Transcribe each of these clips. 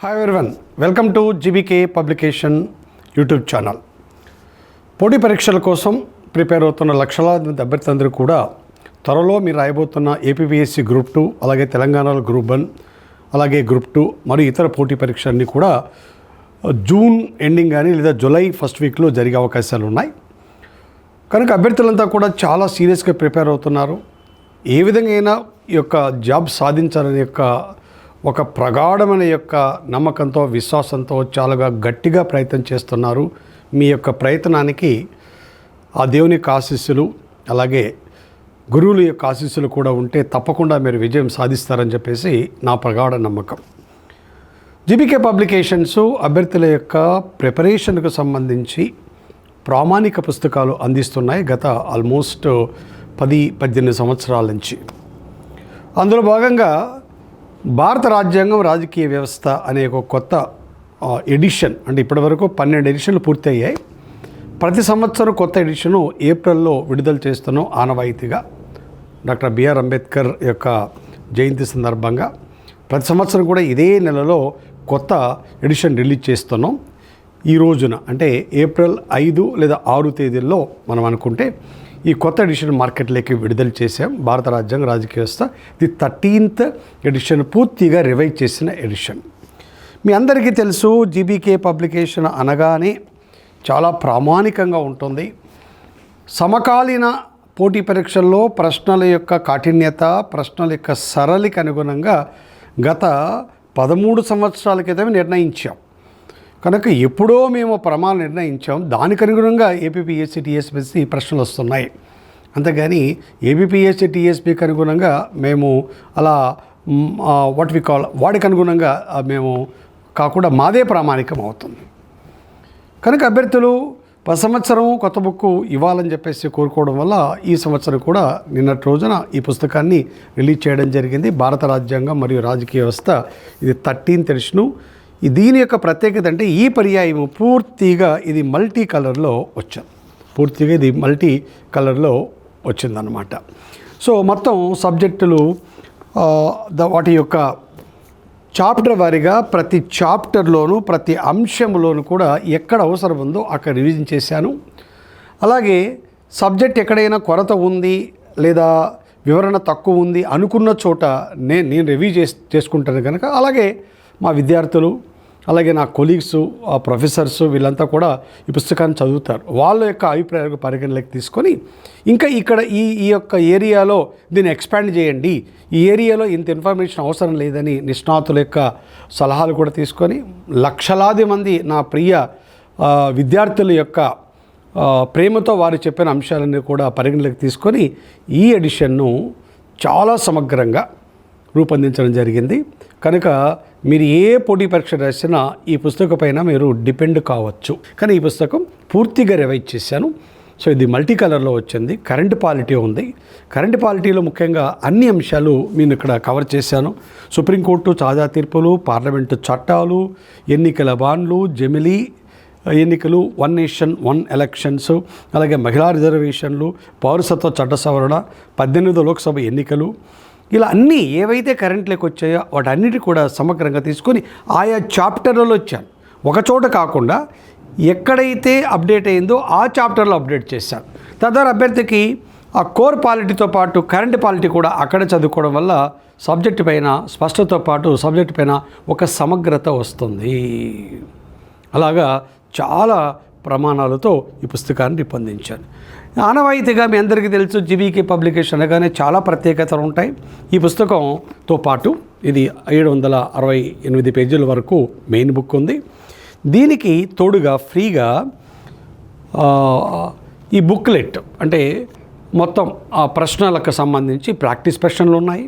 Hi everyone welcome to GBK publication YouTube channel పోటీ పరీక్షల కోసం ప్రిపేర్ అవుతున్న లక్షలాది మంది అభ్యర్థులందరూ కూడా త్వరలో మీరు రాయబోతున్న ఏపీపీఎస్సీ గ్రూప్ టూ అలాగే తెలంగాణలో గ్రూప్ వన్ అలాగే గ్రూప్ టూ మరియు ఇతర పోటీ పరీక్షలన్నీ కూడా జూన్ ఎండింగ్ కానీ లేదా జూలై ఫస్ట్ వీక్లో జరిగే అవకాశాలు ఉన్నాయి. కనుక అభ్యర్థులంతా కూడా చాలా సీరియస్గా ప్రిపేర్ అవుతున్నారు. ఏ విధంగా అయినా ఈ యొక్క జాబ్ సాధించాలనే యొక్క ఒక ప్రగాఢమైన యొక్క నమ్మకంతో విశ్వాసంతో చాలాగా గట్టిగా ప్రయత్నం చేస్తున్నారు. మీ యొక్క ప్రయత్నానికి ఆ దేవుని యొక్క ఆశీస్సులు అలాగే గురువుల యొక్క ఆశీస్సులు కూడా ఉంటే తప్పకుండా మీరు విజయం సాధిస్తారని చెప్పేసి నా ప్రగాఢ నమ్మకం. జీబీకే పబ్లికేషన్స్ అభ్యర్థుల యొక్క ప్రిపరేషన్కు సంబంధించి ప్రామాణిక పుస్తకాలు అందిస్తున్నాయి గత ఆల్మోస్ట్ పది పద్దెనిమిది సంవత్సరాల నుంచి. అందులో భాగంగా భారత రాజ్యాంగం రాజకీయ వ్యవస్థ అనే ఒక కొత్త ఎడిషన్ అంటే ఇప్పటివరకు పన్నెండు ఎడిషన్లు పూర్తయ్యాయి. ప్రతి సంవత్సరం కొత్త ఎడిషను ఏప్రిల్లో విడుదల చేస్తున్నాం ఆనవాయితీగా డాక్టర్ బిఆర్ అంబేద్కర్ యొక్క జయంతి సందర్భంగా ప్రతి సంవత్సరం కూడా ఇదే నెలలో కొత్త ఎడిషన్ రిలీజ్ చేస్తున్నాం. ఈ రోజున అంటే ఏప్రిల్ ఐదు లేదా ఆరు తేదీల్లో మనం అనుకుంటే ఈ కొత్త ఎడిషన్ మార్కెట్లోకి విడుదల చేశాం. భారత రాజ్యాంగ రాజకీయ వ్యవస్థ ది థర్టీన్త్ ఎడిషన్ పూర్తిగా రివైజ్ చేసిన ఎడిషన్. మీ అందరికీ తెలుసు జీబీకే పబ్లికేషన్ అనగానే చాలా ప్రామాణికంగా ఉంటుంది. సమకాలీన పోటీ పరీక్షల్లో ప్రశ్నల యొక్క కాఠిన్యత ప్రశ్నల యొక్క సరళికి అనుగుణంగా గత పదమూడు సంవత్సరాల క్రితమే నిర్ణయించాం. కనుక ఎప్పుడో మేము ప్రమాణం నిర్ణయించాం. దానికి అనుగుణంగా ఏపీపీఎస్సీ టీఎస్పీసీ ప్రశ్నలు వస్తున్నాయి. అంతేగాని ఏబిపిఎస్సీ టీఎస్పీకి అనుగుణంగా మేము అలా వాట్ వి కాల్ వాడికి అనుగుణంగా మేము కాకుండా మాదే ప్రామాణికం అవుతుంది. కనుక అభ్యర్థులు ప్రతి సంవత్సరం కొత్త బుక్ ఇవ్వాలని చెప్పేసి కోరుకోవడం వల్ల ఈ సంవత్సరం కూడా నిన్నటి రోజున ఈ పుస్తకాన్ని రిలీజ్ చేయడం జరిగింది. భారత రాజ్యాంగం మరియు రాజకీయ వ్యవస్థ ఇది థర్టీన్త్ ఎడిషను దీని యొక్క ప్రత్యేకత అంటే ఈ పర్యాయం పూర్తిగా ఇది మల్టీ కలర్లో వచ్చింది. పూర్తిగా ఇది మల్టీ కలర్లో వచ్చిందనమాట సో మొత్తం సబ్జెక్టులు ద- వాటి యొక్క చాప్టర్ వారీగా ప్రతి చాప్టర్లోనూ ప్రతి అంశంలోనూ కూడా ఎక్కడ అవసరం ఉందో అక్కడ రివిజన్ చేశాను. అలాగే సబ్జెక్ట్ ఎక్కడైనా కొరత ఉంది లేదా వివరణ తక్కువ ఉంది అనుకున్న చోట నేను నేను రివ్యూ చేస్ చేసుకుంటాను కనుక అలాగే మా విద్యార్థులు అలాగే నా కొలీగ్స్ ఆ ప్రొఫెసర్స్ వీళ్ళంతా కూడా ఈ పుస్తకాన్ని చదువుతారు. వాళ్ళ యొక్క అభిప్రాయాలకు పరిగణలోకి తీసుకొని ఇంకా ఇక్కడ ఈ ఈ యొక్క ఏరియాలో దీన్ని ఎక్స్పాండ్ చేయండి. ఈ ఏరియాలో ఇంత ఇన్ఫర్మేషన్ అవసరం లేదని నిష్ణాతుల యొక్క సలహాలు కూడా తీసుకొని లక్షలాది మంది నా ప్రియ విద్యార్థుల యొక్క ప్రేమతో వారు చెప్పిన అంశాలన్నీ కూడా పరిగణలోకి తీసుకొని ఈ ఎడిషన్ను చాలా సమగ్రంగా రూపొందించడం జరిగింది. కనుక మీరు ఏ పోటీ పరీక్ష రాసినా ఈ పుస్తకం పైన మీరు డిపెండ్ కావచ్చు. కానీ ఈ పుస్తకం పూర్తిగా రివైజ్ చేశాను. సో ఇది మల్టీ కలర్లో వచ్చింది. కరెంట్ పాలిటీ ఉంది. కరెంట్ పాలిటీలో ముఖ్యంగా అన్ని అంశాలు నేను ఇక్కడ కవర్ చేశాను. సుప్రీంకోర్టు తాజా తీర్పులు పార్లమెంటు చట్టాలు ఎన్నికల బాండ్లు జమిలీ ఎన్నికలు వన్ నేషన్ వన్ ఎలక్షన్స్ అలాగే మహిళా రిజర్వేషన్లు పౌరసత్వ చట్ట సవరణ పద్దెనిమిదో లోక్సభ ఎన్నికలు ఇలా అన్నీ ఏవైతే కరెంట్లోకి వచ్చాయో వాటన్నిటి కూడా సమగ్రంగా తీసుకొని ఆయా చాప్టర్లలో వచ్చాను ఒక చోట కాకుండా ఎక్కడైతే అప్డేట్ అయిందో ఆ చాప్టర్లో అప్డేట్ చేశాను తద్వారా అభ్యర్థికి ఆ కోర్ పాలిటీతో పాటు కరెంట్ పాలిటీ కూడా అక్కడ చదువుకోవడం వల్ల సబ్జెక్టు పైన స్పష్టతో పాటు సబ్జెక్టు పైన ఒక సమగ్రత వస్తుంది. అలాగా చాలా ప్రమాణాలతో ఈ పుస్తకాన్ని రూపొందించాను ఆనవాయితీగా మీ అందరికీ తెలుసు జీవీకే పబ్లికేషన్ అనగానే చాలా ప్రత్యేకతలు ఉంటాయి. ఈ పుస్తకంతో పాటు ఇది ఏడు వందల అరవై ఎనిమిది పేజీల వరకు మెయిన్ బుక్ ఉంది. దీనికి తోడుగా ఫ్రీగా ఈ బుక్లెట్ అంటే మొత్తం ఆ ప్రశ్నలకు సంబంధించి ప్రాక్టీస్ ప్రశ్నలు ఉన్నాయి.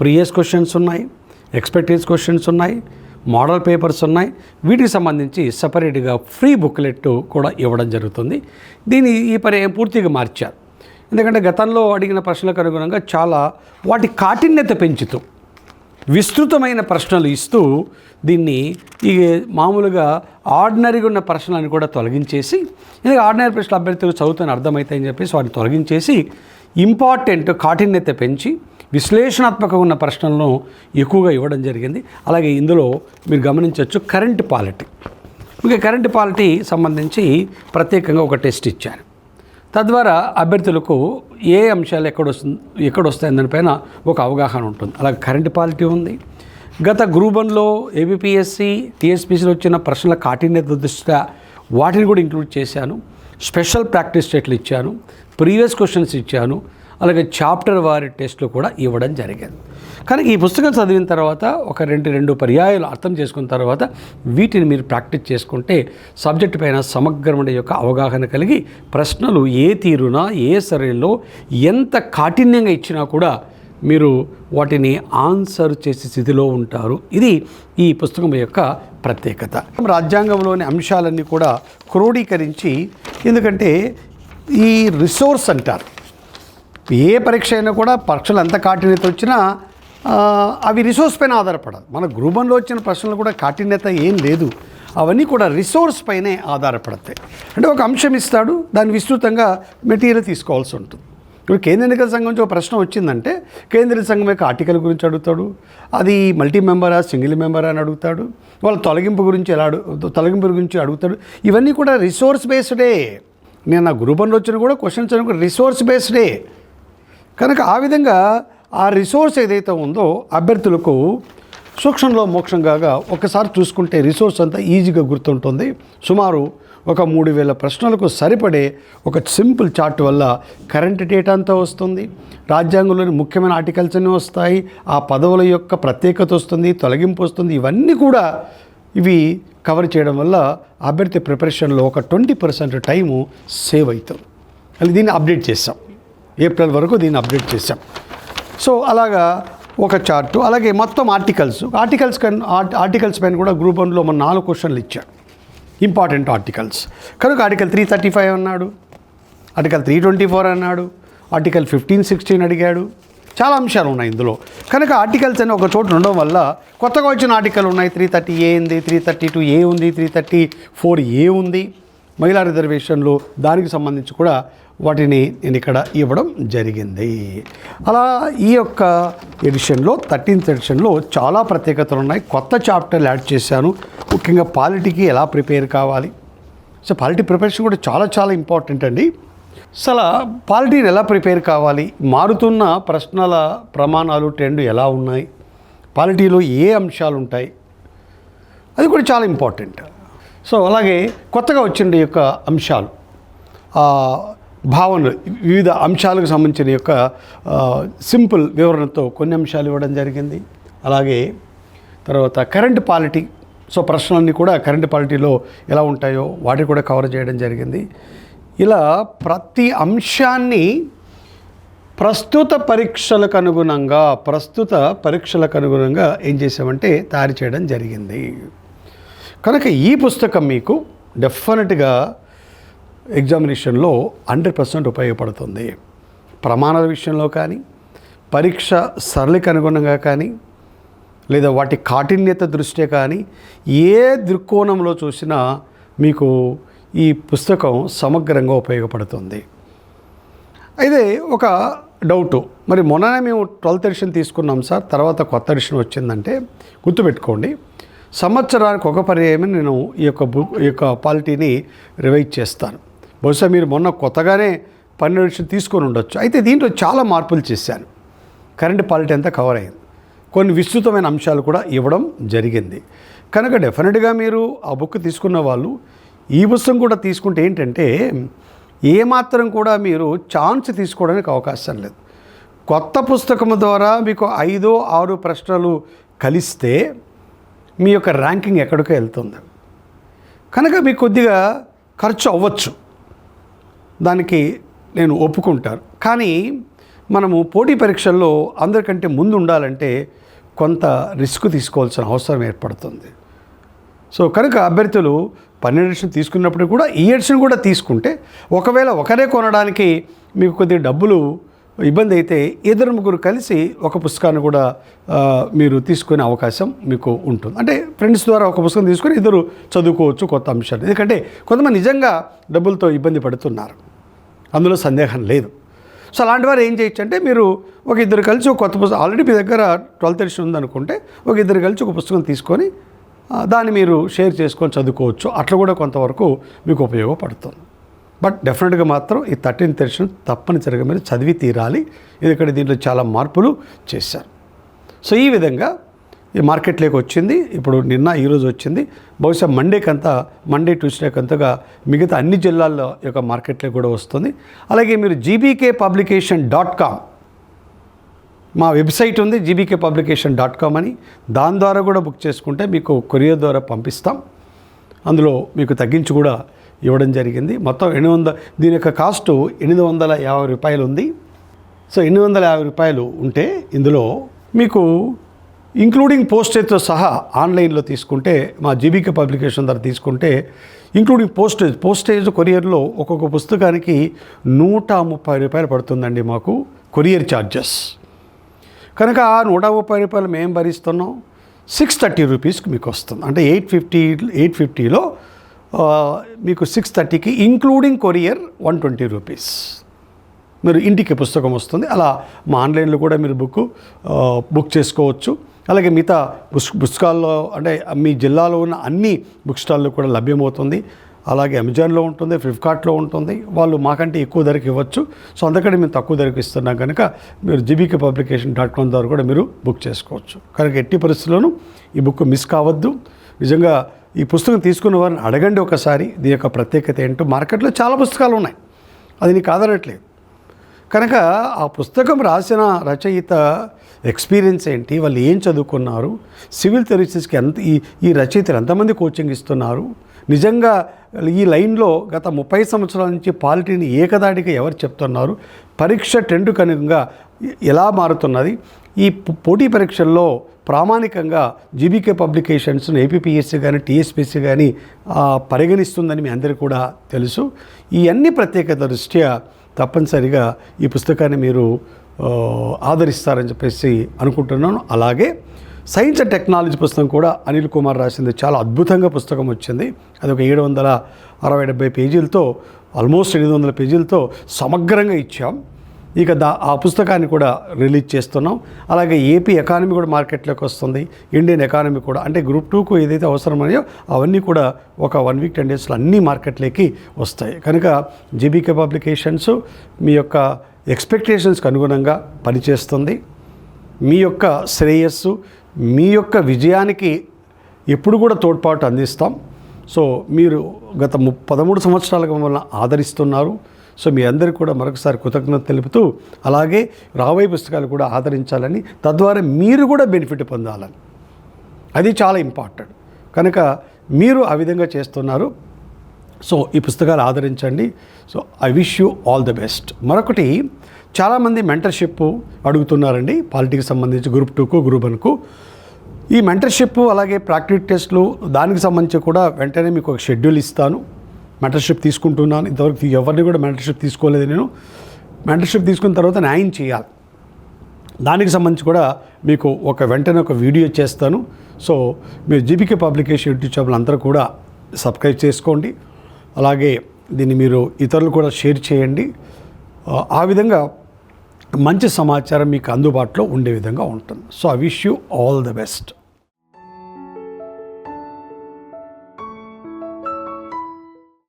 ప్రీవియస్ క్వశ్చన్స్ ఉన్నాయి ఎక్స్పెక్టెన్స్ క్వశ్చన్స్ ఉన్నాయి. మోడల్ పేపర్స్ ఉన్నాయి. వీటికి సంబంధించి సపరేట్గా ఫ్రీ బుక్లెట్ కూడా ఇవ్వడం జరుగుతుంది. దీన్ని ఈ పని పూర్తిగా మార్చారు. ఎందుకంటే గతంలో అడిగిన ప్రశ్నలకు అనుగుణంగా చాలా వాటి కాఠిన్యత పెంచుతూ విస్తృతమైన ప్రశ్నలు ఇస్తూ దీన్ని ఈ మామూలుగా ఆర్డినరీగా ఉన్న ప్రశ్నలను కూడా తొలగించేసి ఎందుకంటే ఆర్డినరీ ప్రశ్నలు అభ్యర్థులు చదువుతాను అర్థమవుతాయని చెప్పేసి వాటిని తొలగించేసి ఇంపార్టెంట్ కాఠిన్యత పెంచి విశ్లేషణాత్మకంగా ఉన్న ప్రశ్నలను ఎక్కువగా ఇవ్వడం జరిగింది. అలాగే ఇందులో మీరు గమనించవచ్చు కరెంట్ పాలిటీ. మీకు కరెంట్ పాలిటీ సంబంధించి ప్రత్యేకంగా ఒక టెస్ట్ ఇచ్చాను తద్వారా అభ్యర్థులకు ఏ అంశాలు ఎక్కడొస్తుంది ఎక్కడొస్తాయి దానిపైన ఒక అవగాహన ఉంటుంది. అలాగే కరెంట్ పాలిటీ ఉంది. గత గ్రూబన్లో ఏబిపిఎస్సి టీఎస్పీసీలో వచ్చిన ప్రశ్నల కాఠిన్యత దృష్ట్యా వాటిని కూడా ఇంక్లూడ్ చేశాను. స్పెషల్ ప్రాక్టీస్ సెట్లు ఇచ్చాను. ప్రీవియస్ క్వశ్చన్స్ ఇచ్చాను. అలాగే చాప్టర్ వారి టెస్ట్లు కూడా ఇవ్వడం జరిగింది. కానీ ఈ పుస్తకం చదివిన తర్వాత ఒక రెండు రెండు పర్యాయాలు అర్థం చేసుకున్న తర్వాత వీటిని మీరు ప్రాక్టీస్ చేసుకుంటే సబ్జెక్టు పైన సమగ్రమైన యొక్క అవగాహన కలిగి ప్రశ్నలు ఏ తీరున ఏ సరైనలో ఎంత కాఠిన్యంగా ఇచ్చినా కూడా మీరు వాటిని ఆన్సర్ చేసే స్థితిలో ఉంటారు. ఇది ఈ పుస్తకం యొక్క ప్రత్యేకత. రాజ్యాంగంలోని అంశాలన్నీ కూడా క్రోడీకరించి ఎందుకంటే ఈ రిసోర్స్ అంటారు. ఏ పరీక్ష అయినా కూడా పరీక్షలు ఎంత కాఠిన్యత వచ్చినా అవి రిసోర్స్ పైన ఆధారపడదు. మన గ్రూప్ వచ్చిన ప్రశ్నలు కూడా కాఠిన్యత ఏం లేదు. అవన్నీ కూడా రిసోర్స్ పైనే ఆధారపడతాయి. అంటే ఒక అంశం ఇస్తాడు దాన్ని విస్తృతంగా మెటీరియల్ తీసుకోవాల్సి ఉంటుంది. ఇప్పుడు కేంద్ర ఎన్నికల సంఘం నుంచి ఒక ప్రశ్న వచ్చిందంటే కేంద్ర సంఘం యొక్క ఆర్టికల్ గురించి అడుగుతాడు అది మల్టీ మెంబరా సింగిల్ మెంబరా అని అడుగుతాడు వాళ్ళ తొలగింపు గురించి ఎలా అడుగు తొలగింపు గురించి అడుగుతాడు. ఇవన్నీ కూడా రిసోర్స్ బేస్డే నేను నా గ్రూపంలో వచ్చిన కూడా క్వశ్చన్స్ అని రిసోర్స్ బేస్డే కనుక ఆ విధంగా ఆ రిసోర్స్ ఏదైతే ఉందో అభ్యర్థులకు సూక్ష్మంలో మోక్షం కాగా ఒకసారి చూసుకుంటే రిసోర్స్ అంతా ఈజీగా గుర్తుంటుంది. సుమారు ఒక మూడు వేల ప్రశ్నలకు సరిపడే ఒక సింపుల్ చార్ట్ వల్ల కరెంట్ డేటా అంతా వస్తుంది. రాజ్యాంగంలోని ముఖ్యమైన ఆర్టికల్స్ అన్నీ వస్తాయి. ఆ పదవుల యొక్క ప్రత్యేకత వస్తుంది తొలగింపు వస్తుంది. ఇవన్నీ కూడా ఇవి కవర్ చేయడం వల్ల అభ్యర్థి ప్రిపరేషన్లో ఒక ట్వంటీ పర్సెంట్ టైము సేవ్ అవుతుంది. అది దీన్ని అప్డేట్ చేస్తాం. ఏప్రిల్ వరకు దీన్ని అప్డేట్ చేశాం. సో అలాగా ఒక చార్టు అలాగే మొత్తం ఆర్టికల్స్. ఆర్టికల్స్ కన్ ఆర్టికల్స్ పైన కూడా గ్రూప్ వన్లో మన నాలుగు క్వశ్చన్లు ఇచ్చాడు ఇంపార్టెంట్ ఆర్టికల్స్. కనుక ఆర్టికల్ త్రీ థర్టీ ఫైవ్ అన్నాడు ఆర్టికల్ త్రీ ట్వంటీ ఫోర్ అన్నాడు ఆర్టికల్ ఫిఫ్టీన్ సిక్స్టీన్ అడిగాడు. చాలా అంశాలు ఉన్నాయి ఇందులో. కనుక ఆర్టికల్స్ అని ఒక చోటు ఉండడం వల్ల కొత్తగా వచ్చిన ఆర్టికల్ ఉన్నాయి. త్రీ థర్టీ ఏ ఉంది త్రీ థర్టీ టూ ఏ ఉంది త్రీ థర్టీ ఫోర్ ఏ ఉంది. మహిళా రిజర్వేషన్లు దానికి సంబంధించి కూడా వాటిని నేను ఇక్కడ ఇవ్వడం జరిగింది. అలా ఈ యొక్క ఎడిషన్లో థర్టీన్త్ ఎడిషన్లో చాలా ప్రత్యేకతలు ఉన్నాయి. కొత్త చాప్టర్లు యాడ్ చేశాను. ముఖ్యంగా పాలిటీకి ఎలా ప్రిపేర్ కావాలి? సో పాలిటీ ప్రిపరేషన్ కూడా చాలా చాలా ఇంపార్టెంట్ అండి. అసలు పాలిటీని ఎలా ప్రిపేర్ కావాలి? మారుతున్న ప్రశ్నల ప్రమాణాలు ట్రెండ్ ఎలా ఉన్నాయి? పాలిటీలో ఏ అంశాలు ఉంటాయి అది కూడా చాలా ఇంపార్టెంట్. సో అలాగే కొత్తగా వచ్చిన ఈ యొక్క అంశాలు భావనలు వివిధ అంశాలకు సంబంధించిన యొక్క సింపుల్ వివరణతో కొన్ని అంశాలు ఇవ్వడం జరిగింది. అలాగే తర్వాత కరెంట్ పాలిటీ సో ప్రశ్నలన్నీ కూడా కరెంట్ పాలిటీలో ఎలా ఉంటాయో వాటిని కూడా కవర్ చేయడం జరిగింది. ఇలా ప్రతి అంశాన్ని ప్రస్తుత పరీక్షలకు అనుగుణంగా ప్రస్తుత పరీక్షలకు అనుగుణంగా ఏం చేసామంటే తయారు చేయడం జరిగింది. కనుక ఈ పుస్తకం మీకు డెఫినెట్గా ఎగ్జామినేషన్లో హండ్రెడ్ పర్సెంట్ ఉపయోగపడుతుంది. ప్రమాణాల విషయంలో కానీ పరీక్ష సరళికి అనుగుణంగా కానీ లేదా వాటి కాఠిన్యత దృష్ట్యా కానీ ఏ దృక్కోణంలో చూసినా మీకు ఈ పుస్తకం సమగ్రంగా ఉపయోగపడుతుంది. అయితే ఒక డౌటు మరి మొన్ననే మేము ట్వెల్త్ ఎడిషన్ తీసుకున్నాం సార్ తర్వాత కొత్త ఎడిషన్ వచ్చిందంటే గుర్తుపెట్టుకోండి. సంవత్సరానికి ఒక పర్యాయమే నేను ఈ యొక్క బుక్ ఈ యొక్క పాలిటీని రివైజ్ చేస్తాను. బహుశా మీరు మొన్న కొత్తగానే పన్నెండు తీసుకొని ఉండొచ్చు. అయితే దీంట్లో చాలా మార్పులు చేశాను. కరెంట్ పాలిటీ అంతా కవర్ అయింది. కొన్ని విస్తృతమైన అంశాలు కూడా ఇవ్వడం జరిగింది. కనుక డెఫినెట్గా మీరు ఆ బుక్ తీసుకున్న వాళ్ళు ఈ పుస్తకం కూడా తీసుకుంటే ఏంటంటే ఏమాత్రం కూడా మీరు ఛాన్స్ తీసుకోవడానికి అవకాశం లేదు. కొత్త పుస్తకం ద్వారా మీకు ఐదో ఆరు ప్రశ్నలు కలిస్తే మీ యొక్క ర్యాంకింగ్ ఎక్కడికో వెళ్తుంది. కనుక మీకు కొద్దిగా ఖర్చు అవ్వచ్చు. దానికి నేను ఒప్పుకుంటాను. కానీ మనము పోటీ పరీక్షల్లో అందరికంటే ముందు ఉండాలంటే కొంత రిస్క్ తీసుకోవాల్సిన అవసరం ఏర్పడుతుంది. సో కనుక అభ్యర్థులు పన్నెండు ఎడిషన్ తీసుకున్నప్పుడు కూడా ఈ ఎడిషన్ కూడా తీసుకుంటే ఒకవేళ ఒకరే కొనడానికి మీకు కొద్దిగా డబ్బులు ఇబ్బంది అయితే ఇద్దరు ముగ్గురు కలిసి ఒక పుస్తకాన్ని కూడా మీరు తీసుకునే అవకాశం మీకు ఉంటుంది. అంటే ఫ్రెండ్స్ ద్వారా ఒక పుస్తకం తీసుకొని ఇద్దరు చదువుకోవచ్చు కొత్త అంశాలు ఎందుకంటే కొంతమంది నిజంగా డబ్బులతో ఇబ్బంది పడుతున్నారు. అందులో సందేహం లేదు. సో అలాంటి వారు ఏం చేయొచ్చు అంటే మీరు ఒక ఇద్దరు కలిసి ఒక కొత్త పుస్తకం ఆల్రెడీ మీ దగ్గర ట్వెల్త్ ఎడిషన్ ఉందనుకుంటే ఒక ఇద్దరు కలిసి ఒక పుస్తకం తీసుకొని దాన్ని మీరు షేర్ చేసుకొని చదువుకోవచ్చు. అట్లా కూడా కొంతవరకు మీకు ఉపయోగపడుతుంది. బట్ డెఫినెట్గా మాత్రం ఈ థర్టీన్ ఎడిషన్ తప్పనిసరిగా మీరు చదివి తీరాలి. ఎందుకంటే దీంట్లో చాలా మార్పులు చేశారు. సో ఈ విధంగా ఈ మార్కెట్లోకి వచ్చింది. ఇప్పుడు నిన్న ఈరోజు వచ్చింది. బహుశా మండేకంతా మండే ట్యూస్డేకంతగా మిగతా అన్ని జిల్లాల్లో యొక్క మార్కెట్లోకి కూడా వస్తుంది. అలాగే మీరు జీబీకే పబ్లికేషన్ డాట్ కామ్ మా వెబ్సైట్ ఉంది జీబీకే పబ్లికేషన్ డాట్ కామ్ అని. దాని ద్వారా కూడా బుక్ చేసుకుంటే మీకు కొరియర్ ద్వారా పంపిస్తాం. అందులో మీకు తగ్గించి కూడా ఇవ్వడం జరిగింది. మొత్తం ఎనిమిది వందల దీని యొక్క కాస్ట్ ఎనిమిది వందల యాభై రూపాయలు ఉంది. సో ఎనిమిది వందల యాభై రూపాయలు ఉంటే ఇందులో మీకు ఇంక్లూడింగ్ పోస్టేజ్తో సహా ఆన్లైన్లో తీసుకుంటే మా జీబీకే పబ్లికేషన్ ద్వారా తీసుకుంటే ఇంక్లూడింగ్ పోస్టేజ్ పోస్టేజ్ కొరియర్లో ఒక్కొక్క పుస్తకానికి నూట ముప్పై రూపాయలు పడుతుందండి మాకు కొరియర్ ఛార్జెస్ కనుక ఆ నూట ముప్పై రూపాయలు మేము భరిస్తున్నాం. సిక్స్ థర్టీ రూపీస్కి మీకు వస్తుంది. అంటే ఎయిట్ ఫిఫ్టీ ఎయిట్ ఫిఫ్టీలో మీకు సిక్స్ థర్టీకి including courier one twenty rupees మీరు ఇంటికి పుస్తకం వస్తుంది. అలా మా ఆన్లైన్లో కూడా మీరు బుక్ బుక్ చేసుకోవచ్చు. అలాగే మిగతా పుస్ పుస్తకాల్లో అంటే మీ జిల్లాలో ఉన్న అన్ని బుక్ స్టాల్లో కూడా లభ్యమవుతుంది. అలాగే అమెజాన్లో ఉంటుంది ఫ్లిప్కార్ట్లో ఉంటుంది. వాళ్ళు మాకంటే ఎక్కువ ధరకు ఇవ్వచ్చు. సో అందుకని మేము తక్కువ ధరకు ఇస్తున్నాం కనుక మీరు జీబీకే పబ్లికేషన్ డాట్ కామ్ ద్వారా కూడా మీరు బుక్ చేసుకోవచ్చు. కనుక ఎట్టి పరిస్థితుల్లోనూ ఈ బుక్ మిస్ కావద్దు. నిజంగా ఈ పుస్తకం తీసుకున్న వారిని అడగండి ఒకసారి దీని యొక్క ప్రత్యేకత ఏంటో. మార్కెట్లో చాలా పుస్తకాలు ఉన్నాయి. అది నీకు ఆదరట్లేదు కనుక ఆ పుస్తకం రాసిన రచయిత ఎక్స్పీరియన్స్ ఏంటి? వాళ్ళు ఏం చదువుకున్నారు? సివిల్ సర్వీసెస్కి ఎంత ఈ ఈ రచయితలు ఎంతమంది కోచింగ్ ఇస్తున్నారు? నిజంగా ఈ లైన్లో గత ముప్పై సంవత్సరాల నుంచి పాలిటీని ఏకదాటిగా ఎవరు చెప్తున్నారు? పరీక్ష టెండు అనుగుణంగా ఎలా మారుతున్నది? ఈ పో- పోటీ పరీక్షల్లో ప్రామాణికంగా జీబీకే పబ్లికేషన్స్ ఏపీపీఎస్సీ కానీ టీఎస్పీసీ కానీ పరిగణిస్తుందని మీ అందరికీ కూడా తెలుసు. ఈ అన్ని ప్రత్యేకత దృష్ట్యా తప్పనిసరిగా ఈ పుస్తకాన్ని మీరు ఆదరిస్తారని చెప్పేసి అనుకుంటున్నాను. అలాగే సైన్స్ అండ్ టెక్నాలజీ పుస్తకం కూడా అనిల్ కుమార్ రాసింది. చాలా అద్భుతంగా పుస్తకం వచ్చింది. అది ఒక ఏడు వందల అరవై డెబ్బై పేజీలతో ఆల్మోస్ట్ ఎనిమిది వందల పేజీలతో సమగ్రంగా ఇచ్చాం. ఇక దా ఆ పుస్తకాన్ని కూడా రిలీజ్ చేస్తున్నాం. అలాగే ఏపీ ఎకానమీ కూడా మార్కెట్లోకి వస్తుంది. ఇండియన్ ఎకానమీ కూడా అంటే గ్రూప్ టూకు ఏదైతే అవసరమయ్యో అవన్నీ కూడా ఒక వన్ వీక్ టెన్ డేస్లో అన్ని మార్కెట్లోకి వస్తాయి. కనుక జీబీకే పబ్లికేషన్స్ మీ యొక్క ఎక్స్పెక్టేషన్స్కి అనుగుణంగా పనిచేస్తుంది. మీ యొక్క శ్రేయస్సు మీ యొక్క విజయానికి ఎప్పుడు కూడా తోడ్పాటు అందిస్తాం. సో మీరు గత ము పదమూడు సంవత్సరాలుగా మమ్మల్ని ఆదరిస్తున్నారు. సో మీ అందరికీ కూడా మరొకసారి కృతజ్ఞత తెలుపుతూ అలాగే రాబోయే పుస్తకాలు కూడా ఆదరించాలని తద్వారా మీరు కూడా బెనిఫిట్ పొందాలని. అది చాలా ఇంపార్టెంట్. కనుక మీరు ఆ విధంగా చేస్తున్నారు. సో ఈ పుస్తకాలు ఆదరించండి. So I wish you all the best. మరొకటి చాలామంది మెంటర్షిప్ అడుగుతున్నారండి. పాలిటిక్స్ సంబంధించి గ్రూప్ టూకు గ్రూప్ వన్కు. ఈ మెంటర్షిప్ అలాగే ప్రాక్టిక్ టెస్ట్లు దానికి సంబంధించి కూడా వెంటనే మీకు ఒక షెడ్యూల్ ఇస్తాను. మెంటర్షిప్ తీసుకుంటున్నాను. ఇంతవరకు ఎవరిని కూడా మెంటర్షిప్ తీసుకోలేదు నేను. మెంటర్షిప్ తీసుకున్న తర్వాత న్యాయం చేయాలి. దానికి సంబంధించి కూడా మీకు ఒక వెంటనే ఒక వీడియో చేస్తాను. సో మీరు జీబీకే పబ్లికేషన్ యూట్యూబ్ ఛానల్ అందరూ కూడా సబ్స్క్రైబ్ చేసుకోండి. అలాగే దీన్ని మీరు ఇతరులు కూడా షేర్ చేయండి. ఆ, విధంగా మంచి సమాచారం మీకు అందుబాటులో ఉండే విధంగా ఉంటుంది. So I wish you all the best